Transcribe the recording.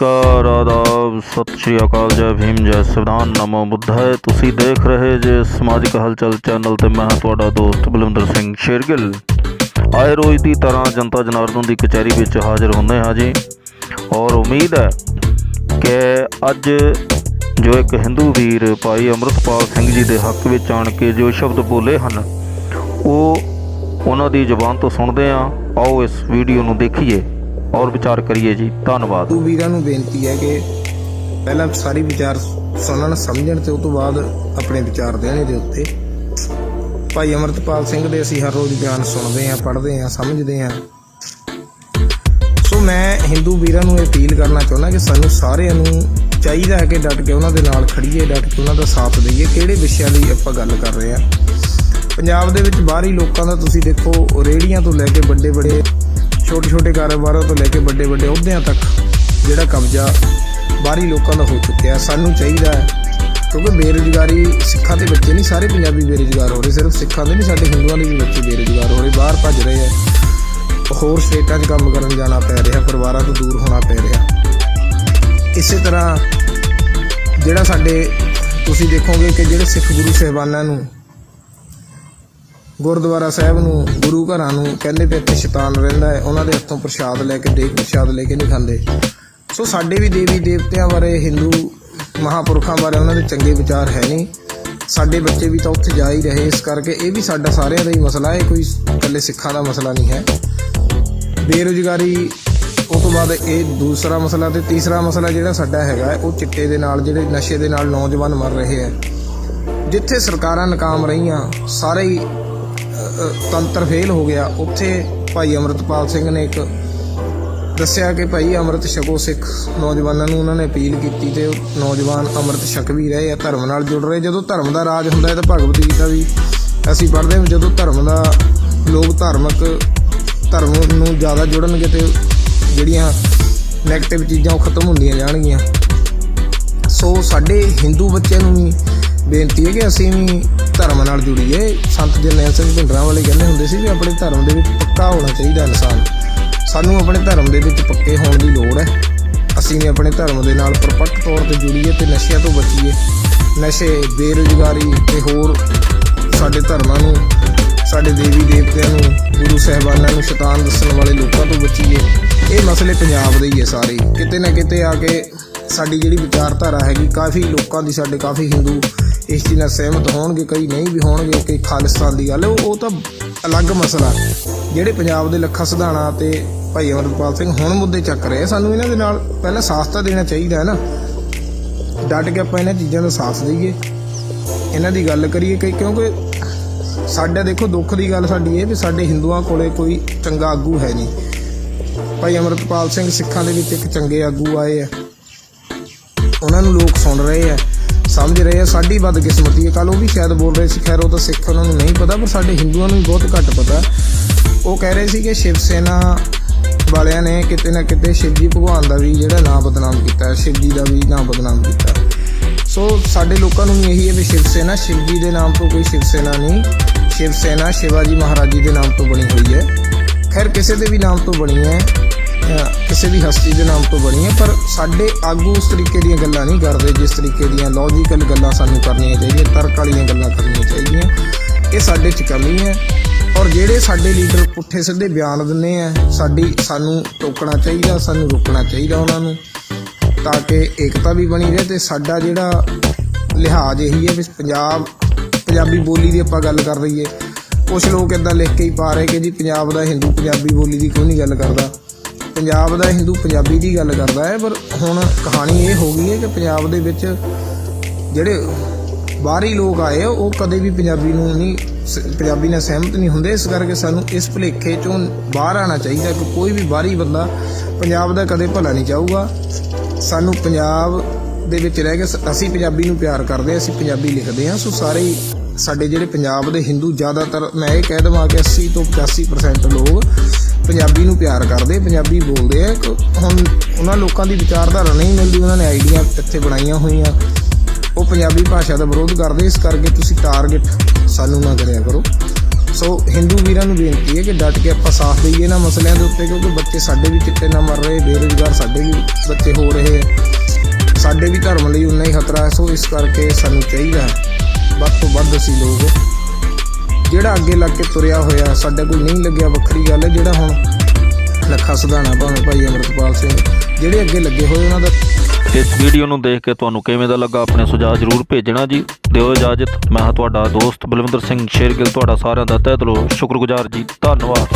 ਨਮਸਕਾਰ, ਆਦਾਬ, ਸਤਿ ਸ਼੍ਰੀ ਅਕਾਲ, ਜੈ ਭੀਮ, ਜੈ ਸੰਵਿਧਾਨ ਨਮੋ ਬੁੱਧਾਏ ਤੁਸੀਂ ਦੇਖ ਰਹੇ ਜੇ ਸਮਾਜਿਕ ਹਲਚਲ ਚੈਨਲ ਤੇ ਮੈਂ ਤੁਹਾਡਾ ਦੋਸਤ ਬਲਵਿੰਦਰ ਸਿੰਘ ਸ਼ੇਰਗਿੱਲ। ਆਏ ਰੋਜ਼ ਦੀ ਤਰ੍ਹਾਂ ਜਨਤਾ ਜਨਾਰਦਨ ਦੀ ਕਚਹਿਰੀ ਵਿੱਚ ਹਾਜ਼ਰ ਹੁੰਦੇ ਹਾਂ ਜੀ। ਔਰ ਉਮੀਦ ਹੈ ਕਿ ਅੱਜ ਜੋ ਇੱਕ ਹਿੰਦੂ ਵੀਰ ਭਾਈ ਅੰਮ੍ਰਿਤਪਾਲ ਸਿੰਘ ਜੀ ਦੇ ਹੱਕ ਵਿੱਚ ਆਣ ਕੇ ਜੋ ਸ਼ਬਦ ਬੋਲੇ ਹਨ, ਉਹ ਉਹਨਾਂ ਦੀ ਜ਼ੁਬਾਨ ਤੋਂ ਸੁਣਦੇ ਹਾਂ। ਆਓ ਇਸ ਵੀਡੀਓ ਨੂੰ ਦੇਖੀਏ। ਔਰ ਵਿਚਾਰ ਕਰੀਏ ਜੀ, ਧੰਨਵਾਦ। ਹਿੰਦੂ ਵੀਰਾਂ ਨੂੰ ਬੇਨਤੀ ਹੈ ਕਿ ਪਹਿਲਾਂ ਸਾਰੀ ਵਿਚਾਰ ਸੁਣਨ ਸਮਝਣ ਤੇ ਉਸ ਤੋਂ ਬਾਅਦ ਆਪਣੇ ਵਿਚਾਰ ਦੇਣੇ ਦੇ ਉੱਤੇ। ਭਾਈ ਅਮਰਤਪਾਲ ਸਿੰਘ ਦੇ ਅਸੀਂ ਹਰ ਰੋਜ਼ ਬਿਆਨ ਸੁਣਦੇ ਹਾਂ, ਪੜ੍ਹਦੇ ਹਾਂ, ਸਮਝਦੇ ਹਾਂ। ਸੋ ਮੈਂ ਹਿੰਦੂ ਵੀਰਾਂ ਨੂੰ ਇਹ ਅਪੀਲ ਕਰਨਾ ਚਾਹੁੰਦਾ ਕਿ ਸਾਨੂੰ ਸਾਰਿਆਂ ਨੂੰ ਚਾਹੀਦਾ ਹੈ ਕਿ ਡਟ ਕੇ ਉਹਨਾਂ ਦੇ ਨਾਲ ਖੜੀਏ ਡਟ ਕੇ ਉਹਨਾਂ ਦਾ ਸਾਥ ਦਈਏ। ਕਿਹੜੇ ਵਿਸ਼ਿਆਂ ਦੀ ਆਪਾਂ ਗੱਲ ਕਰ ਰਹੇ ਹਾਂ? ਪੰਜਾਬ ਦੇ ਵਿੱਚ ਬਾਹਰੀ ਲੋਕਾਂ ਦਾ ਤੁਸੀਂ ਦੇਖੋ ਰੇੜੀਆਂ ਤੋਂ ਲੈ ਕੇ ਵੱਡੇ ਵੱਡੇ ਛੋਟੇ ਛੋਟੇ ਕਾਰੋਬਾਰਾਂ ਤੋਂ ਲੈ ਕੇ ਵੱਡੇ ਵੱਡੇ ਅਹੁਦਿਆਂ ਤੱਕ ਜਿਹੜਾ ਕਬਜ਼ਾ ਬਾਹਰੀ ਲੋਕਾਂ ਦਾ ਹੋ ਚੁੱਕਿਆ ਸਾਨੂੰ ਚਾਹੀਦਾ ਹੈ। ਕਿਉਂਕਿ ਬੇਰੁਜ਼ਗਾਰੀ ਸਿੱਖਾਂ ਦੇ ਬੱਚੇ ਨਹੀਂ, ਸਾਰੇ ਪੰਜਾਬੀ ਬੇਰੁਜ਼ਗਾਰ ਹੋ ਰਹੇ, ਸਿਰਫ ਸਿੱਖਾਂ ਦੇ ਨਹੀਂ, ਸਾਡੇ ਹਿੰਦੂਆਂ ਦੇ ਵੀ ਬੱਚੇ ਬੇਰੁਜ਼ਗਾਰ ਹੋ ਰਹੇ, ਬਾਹਰ ਭੱਜ ਰਹੇ ਆ ਹੋਰ ਸਟੇਟਾਂ 'ਚ ਕੰਮ ਕਰਨ ਜਾਣਾ ਪੈ ਰਿਹਾ, ਪਰਿਵਾਰਾਂ ਤੋਂ ਦੂਰ ਹੋਣਾ ਪੈ ਰਿਹਾ। ਇਸੇ ਤਰ੍ਹਾਂ ਜਿਹੜਾ ਸਾਡੇ ਤੁਸੀਂ ਦੇਖੋਗੇ ਕਿ ਜਿਹੜੇ ਸਿੱਖ ਗੁਰੂ ਸਹਿਬਾਨਾਂ ਨੂੰ ਗੁਰਦੁਆਰਾ ਸਾਹਿਬ ਨੂੰ, ਗੁਰੂ ਘਰਾਂ ਨੂੰ ਕਹਿੰਦੇ ਤੇ ਇੱਥੇ ਸ਼ੈਤਾਨ ਰਹਿੰਦਾ ਹੈ, ਉਹਨਾਂ ਦੇ ਹੱਥੋਂ ਪ੍ਰਸ਼ਾਦ ਲੈ ਕੇ ਦੇਗ ਪ੍ਰਸ਼ਾਦ ਲੈ ਕੇ ਨਹੀਂ ਖਾਂਦੇ। ਸੋ ਸਾਡੇ ਵੀ ਦੇਵੀ ਦੇਵਤਿਆਂ ਬਾਰੇ, ਹਿੰਦੂ ਮਹਾਪੁਰਖਾਂ ਬਾਰੇ ਉਹਨਾਂ ਦੇ ਚੰਗੇ ਵਿਚਾਰ ਹੈ ਨਹੀਂ। ਸਾਡੇ ਬੱਚੇ ਵੀ ਤਾਂ ਉੱਥੇ ਜਾ ਹੀ ਰਹੇ, ਇਸ ਕਰਕੇ ਇਹ ਵੀ ਸਾਡਾ ਸਾਰਿਆਂ ਦਾ ਹੀ ਮਸਲਾ ਹੈ, ਕੋਈ ਇਕੱਲੇ ਸਿੱਖਾਂ ਦਾ ਮਸਲਾ ਨਹੀਂ ਹੈ। ਬੇਰੁਜ਼ਗਾਰੀ, ਉਹ ਤੋਂ ਬਾਅਦ ਇਹ ਦੂਸਰਾ ਮਸਲਾ ਤੇ ਤੀਸਰਾ ਮਸਲਾ ਜਿਹੜਾ ਸਾਡਾ ਹੈਗਾ ਉਹ ਚਿੱਟੇ ਦੇ ਨਾਲ, ਜਿਹੜੇ ਨਸ਼ੇ ਦੇ ਨਾਲ ਨੌਜਵਾਨ ਮਰ ਰਹੇ ਹੈ। ਜਿੱਥੇ ਸਰਕਾਰਾਂ ਨਾਕਾਮ ਰਹੀਆਂ, ਸਾਰੇ ਹੀ ਤੰਤਰ ਫੇਲ ਹੋ ਗਿਆ। ਉੱਥੇ ਭਾਈ ਅਮਰਤਪਾਲ ਸਿੰਘ ਨੇ ਇੱਕ ਦੱਸਿਆ ਕਿ ਭਾਈ ਅੰਮ੍ਰਿਤ ਛਕੋ ਸਿੱਖ ਨੌਜਵਾਨਾਂ ਨੂੰ ਉਹਨਾਂ ਨੇ ਅਪੀਲ ਕੀਤੀ ਤੇ ਨੌਜਵਾਨ ਅੰਮ੍ਰਿਤ ਛਕ ਵੀ ਰਹੇ ਆ, ਧਰਮ ਨਾਲ ਜੁੜ ਰਹੇ। ਜਦੋਂ ਧਰਮ ਦਾ ਰਾਜ ਹੁੰਦਾ ਹੈ ਤਾਂ ਭਗਵਤ ਗੀਤਾ ਵੀ ਅਸੀਂ ਪੜ੍ਹਦੇ ਹਾਂ, ਜਦੋਂ ਧਰਮ ਦਾ ਲੋਕ ਧਾਰਮਿਕ ਧਰਮ ਨੂੰ ਜ਼ਿਆਦਾ ਜੁੜਨਗੇ ਤੇ ਜਿਹੜੀਆਂ 네ਗੇਟਿਵ ਚੀਜ਼ਾਂ ਉਹ ਖਤਮ ਹੁੰਦੀਆਂ ਜਾਣਗੀਆਂ। ਸੋ ਸਾਡੇ ਹਿੰਦੂ ਬੱਚਿਆਂ ਨੂੰ ਵੀ ਬੇਨਤੀ ਹੈ ਕਿ ਅਸੀਂ ਵੀ ਧਰਮ ਨਾਲ ਜੁੜੀਏ। ਸੰਤ ਜਰਨੈਲ ਸਿੰਘ ਭਿੰਡਰਾਂ ਵਾਲੇ ਕਹਿੰਦੇ ਹੁੰਦੇ ਸੀ ਵੀ ਆਪਣੇ ਧਰਮ ਦੇ ਵਿੱਚ ਪੱਕਾ ਹੋਣਾ ਚਾਹੀਦਾ ਇਨਸਾਨ। ਸਾਨੂੰ ਆਪਣੇ ਧਰਮ ਦੇ ਵਿੱਚ ਪੱਕੇ ਹੋਣ ਦੀ ਲੋੜ ਹੈ। ਅਸੀਂ ਵੀ ਆਪਣੇ ਧਰਮ ਦੇ ਨਾਲ ਪਰਪੱਕ ਤੌਰ ਤੇ ਜੁੜੀਏ ਤੇ ਨਸ਼ਿਆਂ ਤੋਂ ਬਚੀਏ। ਨਸ਼ੇ, ਬੇਰੁਜ਼ਗਾਰੀ ਤੇ ਹੋਰ ਸਾਡੇ ਧਰਮਾਂ ਨੂੰ, ਸਾਡੇ ਦੇਵੀ ਦੇਵਤਿਆਂ ਨੂੰ, ਗੁਰੂ ਸਾਹਿਬਾਨਾਂ ਨੂੰ ਸ਼ੈਤਾਨ ਦੱਸਣ ਵਾਲੇ ਲੋਕਾਂ ਤੋਂ ਬਚੀਏ। ਇਹ ਮਸਲੇ ਪੰਜਾਬ ਦੇ ਹੀ ਹੈ ਸਾਰੇ। ਕਿਤੇ ਨਾ ਕਿਤੇ ਆ ਕੇ ਸਾਡੀ ਜਿਹੜੀ ਵਿਚਾਰਧਾਰਾ ਹੈਗੀ, ਕਾਫੀ ਲੋਕਾਂ ਦੀ ਸਾਡੇ, ਕਾਫੀ ਹਿੰਦੂ ਇਸ ਚੀਜ਼ ਨਾਲ ਸਹਿਮਤ ਹੋਣਗੇ ਕਈ ਨਹੀਂ ਵੀ ਹੋਣਗੇ ਕਿ ਖਾਲਿਸਤਾਨ ਦੀ ਗੱਲ ਉਹ ਤਾਂ ਅਲੱਗ ਮਸਲਾ ਜਿਹੜੇ ਪੰਜਾਬ ਦੇ ਲੱਖਾ ਸਿਧਾਣਾ ਤੇ ਭਾਈ ਅਮਰਪਾਲ ਸਿੰਘ ਹੁਣ ਮੁੱਦੇ ਚੱਕ ਰਹੇ ਆ, ਸਾਨੂੰ ਇਹਨਾਂ ਦੇ ਨਾਲ ਪਹਿਲਾਂ ਸਾਥ ਤਾਂ ਦੇਣਾ ਚਾਹੀਦਾ ਹੈ ਨਾ। ਡਟ ਕੇ ਆਪਾਂ ਇਹਨਾਂ ਚੀਜ਼ਾਂ ਦਾ ਸਾਥ ਦਈਏ। ਇਹਨਾਂ ਦੀ ਗੱਲ ਕਰੀਏ ਕਿ ਕਿਉਂਕਿ ਸਾਡਾ ਦੇਖੋ ਦੁੱਖ ਦੀ ਗੱਲ ਸਾਡੀ ਇਹ ਵੀ ਸਾਡੇ ਹਿੰਦੂਆਂ ਕੋਲੇ ਕੋਈ ਚੰਗਾ ਆਗੂ ਹੈ ਨਹੀਂ। ਭਾਈ ਅਮਰਤਪਾਲ ਸਿੰਘ ਸਿੱਖਾਂ ਦੇ ਵਿੱਚ ਇੱਕ ਚੰਗੇ ਆਗੂ ਆਏ ਆ। ਉਹਨਾਂ ਨੂੰ ਲੋਕ ਸੁਣ ਰਹੇ ਆ। ਸਮਝ ਰਹੇ ਆ ਸਾਡੀ ਬਦਕਿਸਮਤੀ ਹੈ ਕੱਲ ਉਹ ਵੀ ਸ਼ਾਇਦ ਬੋਲ ਰਹੇ ਸੀ ਖੈਰ ਉਹ ਤਾਂ ਸਿੱਖ ਉਹਨਾਂ ਨੂੰ ਨਹੀਂ ਪਤਾ ਪਰ ਸਾਡੇ ਹਿੰਦੂਆਂ ਨੂੰ ਵੀ ਬਹੁਤ ਘੱਟ ਪਤਾ। ਉਹ ਕਹਿ ਰਹੇ ਸੀ ਕਿ ਸ਼ਿਵ ਸੈਨਾ ਵਾਲਿਆਂ ਨੇ ਕਿਤੇ ਨਾ ਕਿਤੇ ਸ਼ਿਵਜੀ ਭਗਵਾਨ ਦਾ ਵੀ ਜਿਹੜਾ ਨਾਮ ਬਦਨਾਮ ਕੀਤਾ ਹੈ, ਸ਼ਿਵ ਜੀ ਦਾ ਵੀ ਨਾਮ ਬਦਨਾਮ ਕੀਤਾ। ਸੋ ਸਾਡੇ ਲੋਕਾਂ ਨੂੰ ਵੀ ਇਹੀ ਹੈ ਵੀ ਸ਼ਿਵ ਸੈਨਾ ਸ਼ਿਵਜੀ ਦੇ ਨਾਮ ਤੋਂ ਕੋਈ ਸ਼ਿਵ ਸੈਨਾ ਨਹੀਂ ਸ਼ਿਵ ਸੈਨਾ ਸ਼ਿਵਾਜੀ ਮਹਾਰਾਜ ਜੀ ਦੇ ਨਾਮ ਤੋਂ ਬਣੀ ਹੋਈ ਹੈ। ਖੈਰ ਕਿਸੇ ਦੇ ਵੀ ਨਾਮ ਤੋਂ ਬਣੀ ਹੈ ਕਿਸੇ ਵੀ ਹਸਤੀ ਦੇ ਨਾਮ ਤੋਂ ਬਣੀ ਹੈ, ਪਰ ਸਾਡੇ ਆਗੂ ਉਸ ਤਰੀਕੇ ਦੀਆਂ ਗੱਲਾਂ ਨਹੀਂ ਕਰਦੇ, ਜਿਸ ਤਰੀਕੇ ਦੀਆਂ ਲੌਜੀਕਲ ਗੱਲਾਂ ਸਾਨੂੰ ਕਰਨੀਆਂ ਚਾਹੀਦੀਆਂ, ਤਰਕ ਵਾਲੀਆਂ ਗੱਲਾਂ ਕਰਨੀਆਂ ਚਾਹੀਦੀਆਂ, ਇਹ ਸਾਡੇ 'ਚ ਕਮੀ ਹੈ। ਔਰ ਜਿਹੜੇ ਸਾਡੇ ਲੀਡਰ ਪੁੱਠੇ ਸਿੱਧੇ ਬਿਆਨ ਦਿੰਦੇ ਆ, ਸਾਡੀ, ਸਾਨੂੰ ਟੋਕਣਾ ਚਾਹੀਦਾ, ਸਾਨੂੰ ਰੋਕਣਾ ਚਾਹੀਦਾ ਉਹਨਾਂ ਨੂੰ, ਤਾਂ ਕਿ ਏਕਤਾ ਵੀ ਬਣੀ ਰਹੇ ਤੇ ਸਾਡਾ ਜਿਹੜਾ ਲਿਹਾਜ਼ ਇਹੀ ਹੈ ਵੀ ਪੰਜਾਬ, ਪੰਜਾਬੀ ਬੋਲੀ ਦੀ ਆਪਾਂ ਗੱਲ ਕਰ ਰਹੀਏ ਕੁਝ ਲੋਕ ਇਦਾਂ ਲਿਖ ਕੇ ਹੀ ਪਾ ਰਹੇ ਕਿ ਜੀ, ਪੰਜਾਬ ਦਾ ਹਿੰਦੂ ਪੰਜਾਬੀ ਬੋਲੀ ਦੀ ਕੋਈ ਨਹੀਂ ਗੱਲ ਕਰਦਾ? ਪੰਜਾਬ ਦਾ ਹਿੰਦੂ ਪੰਜਾਬੀ ਦੀ ਗੱਲ ਕਰਦਾ ਹੈ, ਪਰ ਹੁਣ ਕਹਾਣੀ ਇਹ ਹੋ ਗਈ ਹੈ ਕਿ ਪੰਜਾਬ ਦੇ ਵਿੱਚ ਜਿਹੜੇ ਬਾਹਰੀ ਲੋਕ ਆਏ ਆ, ਉਹ ਕਦੇ ਵੀ ਪੰਜਾਬੀ ਨੂੰ ਨਹੀਂ ਸ- ਪੰਜਾਬੀ ਨਾਲ ਸਹਿਮਤ ਨਹੀਂ ਹੁੰਦੇ। ਇਸ ਕਰਕੇ ਸਾਨੂੰ ਇਸ ਭੁਲੇਖੇ ਚੋਂ ਬਾਹਰ ਆਣਾ ਚਾਹੀਦਾ ਕਿ ਕੋਈ ਵੀ ਬਾਹਰੀ ਬੰਦਾ ਪੰਜਾਬ ਦਾ ਕਦੇ ਭਲਾ ਨਹੀਂ ਚਾਹੂਗਾ। ਸਾਨੂੰ ਪੰਜਾਬ ਦੇ ਵਿੱਚ ਰਹਿ ਕੇ ਸ- ਅਸੀਂ ਪੰਜਾਬੀ ਨੂੰ ਪਿਆਰ ਕਰਦੇ ਹਾਂ, ਅਸੀਂ ਪੰਜਾਬੀ ਲਿਖਦੇ ਹਾਂ। ਸੋ ਸਾਰੇ ਸਾਡੇ ਜਿਹੜੇ ਪੰਜਾਬ ਦੇ ਹਿੰਦੂ ਜ਼ਿਆਦਾਤਰ, ਮੈਂ ਇਹ ਕਹਿ ਦਵਾਂ ਕਿ 80 ਤੋਂ 85% ਲੋਕ ਪੰਜਾਬੀ ਨੂੰ ਪਿਆਰ ਕਰਦੇ, ਪੰਜਾਬੀ ਬੋਲਦੇ ਆ। ਕਿ ਹੁਣ ਉਹਨਾਂ ਲੋਕਾਂ ਦੀ ਵਿਚਾਰਧਾਰਾ ਨਹੀਂ ਮਿਲਦੀ, ਉਹਨਾਂ ਨੇ ਆਈਡੀਆ ਇੱਥੇ ਬਣਾਈਆਂ ਹੋਈਆਂ। ਉਹ ਪੰਜਾਬੀ ਭਾਸ਼ਾ ਦਾ ਵਿਰੋਧ ਕਰਦੇ, ਇਸ ਕਰਕੇ ਤੁਸੀਂ ਟਾਰਗੇਟ ਸਾਨੂੰ ਨਾ ਕਰਿਆ ਕਰੋ। ਸੋ ਹਿੰਦੂ ਵੀਰਾਂ ਨੂੰ ਬੇਨਤੀ ਹੈ ਕਿ ਡਟ ਕੇ ਆਪਾਂ ਸਾਥ ਦਈਏ ਨਾ ਮਸਲਿਆਂ ਦੇ ਉੱਤੇ, ਕਿਉਂਕਿ ਬੱਚੇ ਸਾਡੇ ਵੀ ਚਿੱਟੇ ਨਾ ਮਰ ਰਹੇ, ਬੇਰੁਜ਼ਗਾਰ ਸਾਡੇ ਵੀ ਬੱਚੇ ਹੋ ਰਹੇ ਹੈ ਸਾਡੇ ਵੀ ਧਰਮ ਲਈ ਉਨਾ ਹੀ ਖਤਰਾ ਹੈ, ਸੋ ਇਸ ਕਰਕੇ ਸਾਨੂੰ ਚਾਹੀਦਾ ਵੱਧ ਤੋਂ ਵੱਧ ਅਸੀਂ ਲੋਕ ਜਿਹੜਾ ਅੱਗੇ ਲੱਗ ਕੇ ਤੁਰਿਆ ਹੋਇਆ, ਸਾਡੇ ਕੋਲ ਨਹੀਂ ਲੱਗਿਆ ਵੱਖਰੀ ਗੱਲ ਹੈ ਜਿਹੜਾ ਹੁਣ ਲੱਖਾ ਸਧਾਣਾ ਭਾਵੇਂ ਭਾਈ ਅਮਰਤਪਾਲ ਸਿੰਘ, ਜਿਹੜੇ ਅੱਗੇ ਲੱਗੇ ਹੋਏ ਉਹਨਾਂ ਦਾ ਇਸ ਵੀਡੀਓ ਨੂੰ ਦੇਖ ਕੇ ਤੁਹਾਨੂੰ ਕਿਵੇਂ ਦਾ ਲੱਗਾ, ਆਪਣੇ ਸੁਝਾਅ ਜ਼ਰੂਰ ਭੇਜਣਾ ਜੀ। ਦਿਓ ਇਜਾਜ਼ਤ, ਮੈਂ ਹਾਂ ਤੁਹਾਡਾ ਦੋਸਤ ਬਲਵਿੰਦਰ ਸਿੰਘ ਸ਼ੇਰਗਿੱਲ, ਤੁਹਾਡਾ ਸਾਰਿਆਂ ਦਾ ਤਹਿ ਦਿਲੋਂ ਸ਼ੁਕਰਗੁਜ਼ਾਰ ਜੀ। ਧੰਨਵਾਦ।